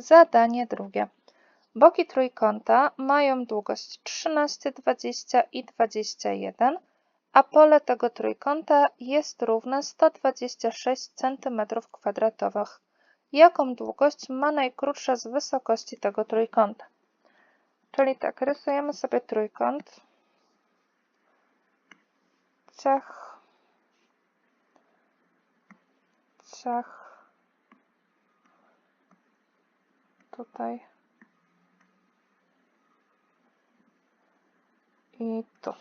Zadanie drugie. Boki trójkąta mają długość 13, 20 i 21, a pole tego trójkąta jest równe 126 cm2. Jaką długość ma najkrótsza z wysokości tego trójkąta? Czyli tak, rysujemy sobie trójkąt. Ciach. Ciach. Tutaj. I tu.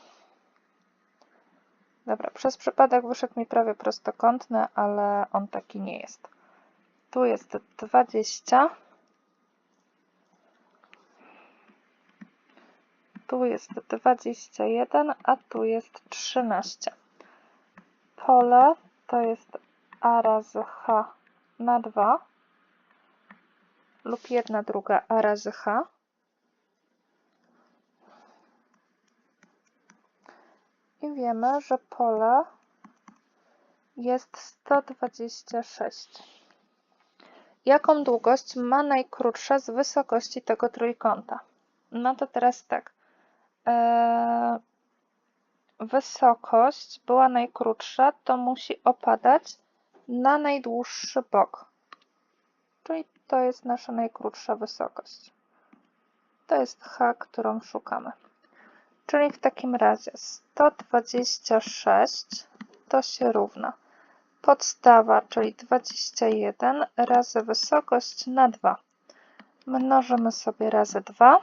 Dobra, przez przypadek wyszedł mi prawie prostokątny, ale on taki nie jest. Tu jest 20. Tu jest 21, a tu jest 13. Pole to jest a razy h na 2 lub 1 druga a razy h. I wiemy, że pole jest 126. Jaką długość ma najkrótsza z wysokości tego trójkąta? No to teraz tak. Eee, wysokość była najkrótsza, to musi opadać na najdłuższy bok. Czyli to jest nasza najkrótsza wysokość. To jest h, którą szukamy. Czyli w takim razie 126 to się równa podstawa, czyli 21 razy wysokość na 2. Mnożymy sobie razy 2.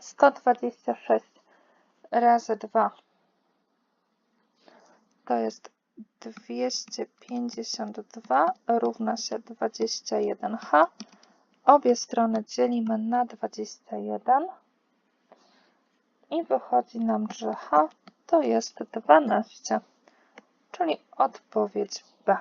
126 razy 2 to jest 252 równa się 21h. Obie strony dzielimy na 21 i wychodzi nam, że h to jest 12, czyli odpowiedź B.